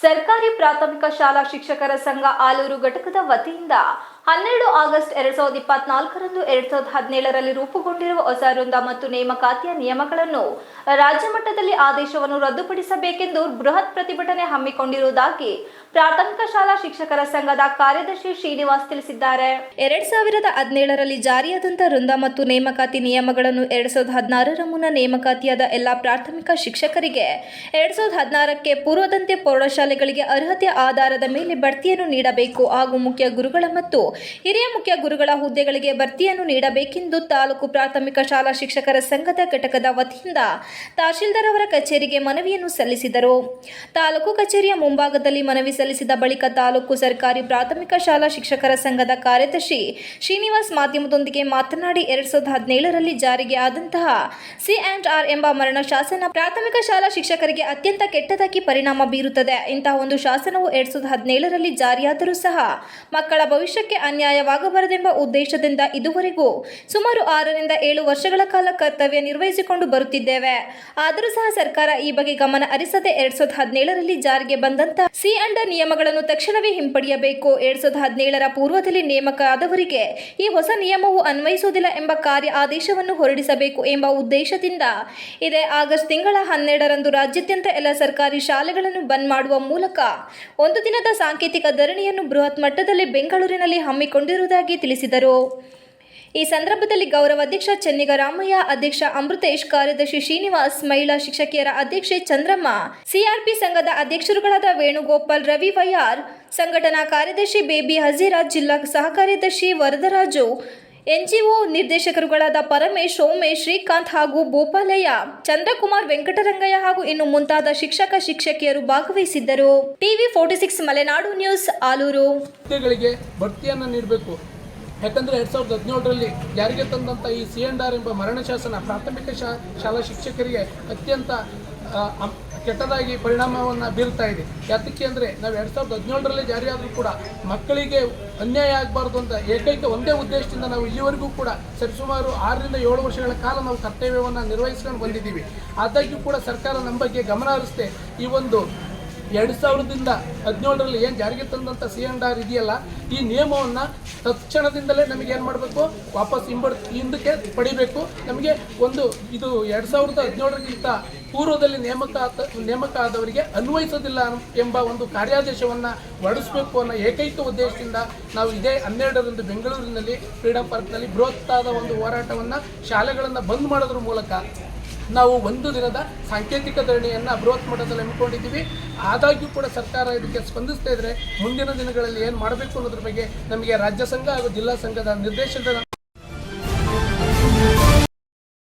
ಸರ್ಕಾರಿ ಪ್ರಾಥಮಿಕ ಶಾಲಾ ಶಿಕ್ಷಕರ ಸಂಘ ಆಲೂರು ಘಟಕದ ವತಿಯಿಂದ ಹನ್ನೆರಡು ಆಗಸ್ಟ್ ಎರಡ್ ಸಾವಿರದ ಇಪ್ಪತ್ನಾಲ್ಕರಂದು ಎರಡ್ ಸಾವಿರದ ಹದಿನೇಳರಲ್ಲಿ ರೂಪುಗೊಂಡಿರುವ ಹೊಸ ವೃಂದ ಮತ್ತು ನೇಮಕಾತಿಯ ನಿಯಮಗಳನ್ನು ರಾಜ್ಯ ಮಟ್ಟದಲ್ಲಿ ಆದೇಶವನ್ನು ರದ್ದುಪಡಿಸಬೇಕೆಂದು ಬೃಹತ್ ಪ್ರತಿಭಟನೆ ಹಮ್ಮಿಕೊಂಡಿರುವುದಾಗಿ ಪ್ರಾಥಮಿಕ ಶಾಲಾ ಶಿಕ್ಷಕರ ಸಂಘದ ಕಾರ್ಯದರ್ಶಿ ಶ್ರೀನಿವಾಸ್ ತಿಳಿಸಿದ್ದಾರೆ. ಎರಡ್ ಸಾವಿರದ ಹದಿನೇಳರಲ್ಲಿ ಜಾರಿಯಾದಂಥ ವೃಂದ ಮತ್ತು ನೇಮಕಾತಿ ನಿಯಮಗಳನ್ನು ಎರಡ್ ಸಾವಿರದ ಹದಿನಾರರ ಮುನ್ನ ನೇಮಕಾತಿಯಾದ ಎಲ್ಲ ಪ್ರಾಥಮಿಕ ಶಿಕ್ಷಕರಿಗೆ ಎರಡ್ ಸಾವಿರದ ಹದಿನಾರಕ್ಕೆ ಪೂರ್ವದಂತೆ ಪ್ರೌಢಶಾಲೆಗಳಿಗೆ ಅರ್ಹತೆ ಆಧಾರದ ಮೇಲೆ ಬಡ್ತಿಯನ್ನು ನೀಡಬೇಕು ಹಾಗೂ ಮುಖ್ಯ ಗುರುಗಳ ಮತ್ತು ಹಿರಿಯ ಮುಖ್ಯ ಗುರುಗಳ ಹುದ್ದೆಗಳಿಗೆ ಭರ್ತಿಯನ್ನು ನೀಡಬೇಕೆಂದು ತಾಲೂಕು ಪ್ರಾಥಮಿಕ ಶಾಲಾ ಶಿಕ್ಷಕರ ಸಂಘದ ಘಟಕದ ವತಿಯಿಂದ ತಹಶೀಲ್ದಾರ್ ಅವರ ಕಚೇರಿಗೆ ಮನವಿಯನ್ನು ಸಲ್ಲಿಸಿದರು. ತಾಲೂಕು ಕಚೇರಿಯ ಮುಂಭಾಗದಲ್ಲಿ ಮನವಿ ಸಲ್ಲಿಸಿದ ಬಳಿಕ ತಾಲೂಕು ಸರ್ಕಾರಿ ಪ್ರಾಥಮಿಕ ಶಾಲಾ ಶಿಕ್ಷಕರ ಸಂಘದ ಕಾರ್ಯದರ್ಶಿ ಶ್ರೀನಿವಾಸ್ ಮಾಧ್ಯಮದೊಂದಿಗೆ ಮಾತನಾಡಿ ಎರಡ್ ಸಾವಿರದ ಹದಿನೇಳರಲ್ಲಿ ಜಾರಿಗೆ ಆದಂತಹ ಸಿ ಆರ್ ಎಂಬ ಮರಣ ಶಾಸನ ಪ್ರಾಥಮಿಕ ಶಾಲಾ ಶಿಕ್ಷಕರಿಗೆ ಅತ್ಯಂತ ಕೆಟ್ಟದಾಗಿ ಪರಿಣಾಮ ಬೀರುತ್ತದೆ. ಇಂತಹ ಒಂದು ಶಾಸನವು ಎರಡ್ ಸಾವಿರದ ಹದಿನೇಳರಲ್ಲಿ ಜಾರಿಯಾದರೂ ಸಹ ಮಕ್ಕಳ ಭವಿಷ್ಯಕ್ಕೆ ಅನ್ಯಾಯವಾಗಬಾರದೆಂಬ ಉದ್ದೇಶದಿಂದ ಇದುವರೆಗೂ ಸುಮಾರು ಆರರಿಂದ ಏಳು ವರ್ಷಗಳ ಕಾಲ ಕರ್ತವ್ಯ ನಿರ್ವಹಿಸಿಕೊಂಡು ಬರುತ್ತಿದ್ದೇವೆ. ಆದರೂ ಸಹ ಸರ್ಕಾರ ಈ ಬಗ್ಗೆ ಗಮನ ಹರಿಸದೆ ಎರಡ್ ಸಾವಿರದ ಹದಿನೇಳರಲ್ಲಿ ಜಾರಿಗೆ ಬಂದಂತ ಸಿ ಅಂಡ ನಿಯಮಗಳನ್ನು ತಕ್ಷಣವೇ ಹಿಂಪಡೆಯಬೇಕು. ಎರಡ್ ಸಾವಿರದ ಹದಿನೇಳರ ಪೂರ್ವದಲ್ಲಿ ನೇಮಕ ಆದವರಿಗೆ ಈ ಹೊಸ ನಿಯಮವು ಅನ್ವಯಿಸುವುದಿಲ್ಲ ಎಂಬ ಕಾರ್ಯ ಆದೇಶವನ್ನು ಹೊರಡಿಸಬೇಕು ಎಂಬ ಉದ್ದೇಶದಿಂದ ಇದೇ ಆಗಸ್ಟ್ ತಿಂಗಳ ಹನ್ನೆರಡರಂದು ರಾಜ್ಯಾದ್ಯಂತ ಎಲ್ಲ ಸರ್ಕಾರಿ ಶಾಲೆಗಳನ್ನು ಬಂದ್ ಮಾಡುವ ಮೂಲಕ ಒಂದು ದಿನದ ಸಾಂಕೇತಿಕ ಧರಣಿಯನ್ನು ಬೃಹತ್ ಮಟ್ಟದಲ್ಲಿ ಬೆಂಗಳೂರಿನಲ್ಲಿ ಹಮ್ಮಿಕೊಂಡಿರುವುದಾಗಿ ತಿಳಿಸಿದರು. ಈ ಸಂದರ್ಭದಲ್ಲಿ ಗೌರವ ಅಧ್ಯಕ್ಷ ಚೆನ್ನಿಗರಾಮಯ್ಯ, ಅಧ್ಯಕ್ಷ ಅಮೃತೇಶ್, ಕಾರ್ಯದರ್ಶಿ ಶ್ರೀನಿವಾಸ್ ಮಹಿಳಾ ಶಿಕ್ಷಕಿಯರ ಅಧ್ಯಕ್ಷೆ ಚಂದ್ರಮ್ಮ, ಸಿಆರ್ಪಿ ಸಂಘದ ಅಧ್ಯಕ್ಷರುಗಳಾದ ವೇಣುಗೋಪಾಲ್, ರವಿ ವೈಆರ್ ಸಂಘಟನಾ ಕಾರ್ಯದರ್ಶಿ ಬೇಬಿ ಹಜೀರಾ ಜಿಲ್ಲಾ ಸಹಕಾರ್ಯದರ್ಶಿ ವರದರಾಜು ಎನ್ಜಿಒ ನಿರ್ದೇಶಕರುಗಳಾದ ಪರಮೇಶ್, ಸೋಮೇಶ್, ಶ್ರೀಕಾಂತ್ ಹಾಗೂ ಭೂಪಾಲಯ್ಯ, ಚಂದ್ರಕುಮಾರ್ ವೆಂಕಟರಂಗಯ್ಯ ಹಾಗೂ ಇನ್ನು ಮುಂತಾದ ಶಿಕ್ಷಕ, ಶಿಕ್ಷಕಿಯರು ಭಾಗವಹಿಸಿದ್ದರು. TV forty six Malenadu news, Aluru. ಬಡ್ತಿಯನ್ನು ನೀಡಬೇಕು. ಯಾಕಂದರೆ ಎರಡು ಸಾವಿರದ ಹದಿನೇಳರಲ್ಲಿ ಜಾರಿಗೆ ತಂದಂಥ ಈ ಸಿ ಎಂಡ್ ಆರ್ ಎಂಬ ಮರಣ ಶಾಸನ ಪ್ರಾಥಮಿಕ ಶಾ, ಶಾಲಾ ಶಿಕ್ಷಕರಿಗೆ ಅತ್ಯಂತ ಕೆಟ್ಟದಾಗಿ ಪರಿಣಾಮವನ್ನು ಬೀರ್ತಾ ಇದೆ. ಯಾತಕ್ಕೆ ಅಂದರೆ ನಾವು ಎರಡು ಸಾವಿರದ ಹದಿನೇಳರಲ್ಲಿ ಜಾರಿಯಾದರೂ ಕೂಡ ಮಕ್ಕಳಿಗೆ ಅನ್ಯಾಯ ಆಗಬಾರ್ದು ಅಂತ ಏಕೈಕ ಒಂದೇ ಉದ್ದೇಶದಿಂದ ನಾವು ಇಲ್ಲಿವರೆಗೂ ಕೂಡ ಸರಿಸುಮಾರು ಆರರಿಂದ ಏಳು ವರ್ಷಗಳ ಕಾಲ ನಾವು ಕರ್ತವ್ಯವನ್ನು ನಿರ್ವಹಿಸ್ಕೊಂಡು ಬಂದಿದ್ದೀವಿ. ಆದಾಗ್ಯೂ ಕೂಡ ಸರ್ಕಾರ ನಮ್ಮ ಬಗ್ಗೆ ಗಮನ ಹರಿಸದೆ ಈ ಒಂದು ಎರಡು ಸಾವಿರದಿಂದ ಹದಿನೇಳರಲ್ಲಿ ಏನು ಜಾರಿಗೆ ತಂದಂಥ ಸಿ ಎನ್ ಆರ್ ಇದೆಯಲ್ಲ, ಈ ನಿಯಮವನ್ನು ತಕ್ಷಣದಿಂದಲೇ ನಮಗೆ ಏನು ಮಾಡಬೇಕು? ವಾಪಸ್ ಹಿಂಬಡ್ ಹಿಂದಕ್ಕೆ ಪಡಿಬೇಕು. ನಮಗೆ ಒಂದು ಇದು ಎರಡು ಸಾವಿರದ ಹದಿನೇಳರಿಗಿಂತ ಪೂರ್ವದಲ್ಲಿ ನೇಮಕ ನೇಮಕ ಆದವರಿಗೆ ಅನ್ವಯಿಸೋದಿಲ್ಲ ಎಂಬ ಒಂದು ಕಾರ್ಯಾದೇಶವನ್ನು ಹೊರಡಿಸಬೇಕು ಅನ್ನೋ ಏಕೈಕ ಉದ್ದೇಶದಿಂದ ನಾವು ಇದೇ ಹನ್ನೆರಡರಂದು ಬೆಂಗಳೂರಿನಲ್ಲಿ ಫ್ರೀಡಂ ಪಾರ್ಕ್ನಲ್ಲಿ ಬೃಹತ್ತಾದ ಒಂದು ಹೋರಾಟವನ್ನು ಶಾಲೆಗಳನ್ನು ಬಂದ್ ಮಾಡೋದ್ರ ಮೂಲಕ ನಾವು ಒಂದು ದಿನದ ಸಾಂಕೇತಿಕ ಧರಣಿಯನ್ನು ಬೃಹತ್ ಮಟ್ಟದಲ್ಲಿ ಹಮ್ಮಿಕೊಂಡಿದ್ದೀವಿ. ಆದಾಗ್ಯೂ ಕೂಡ ಸರ್ಕಾರ ಇದಕ್ಕೆ ಸ್ಪಂದಿಸ್ತಾ ಇದ್ರೆ ಮುಂದಿನ ದಿನಗಳಲ್ಲಿ ಏನು ಮಾಡಬೇಕು ಅನ್ನೋದ್ರ ಬಗ್ಗೆ ನಮಗೆ ರಾಜ್ಯ ಸಂಘ ಹಾಗೂ ಜಿಲ್ಲಾ ಸಂಘದ ನಿರ್ದೇಶನದ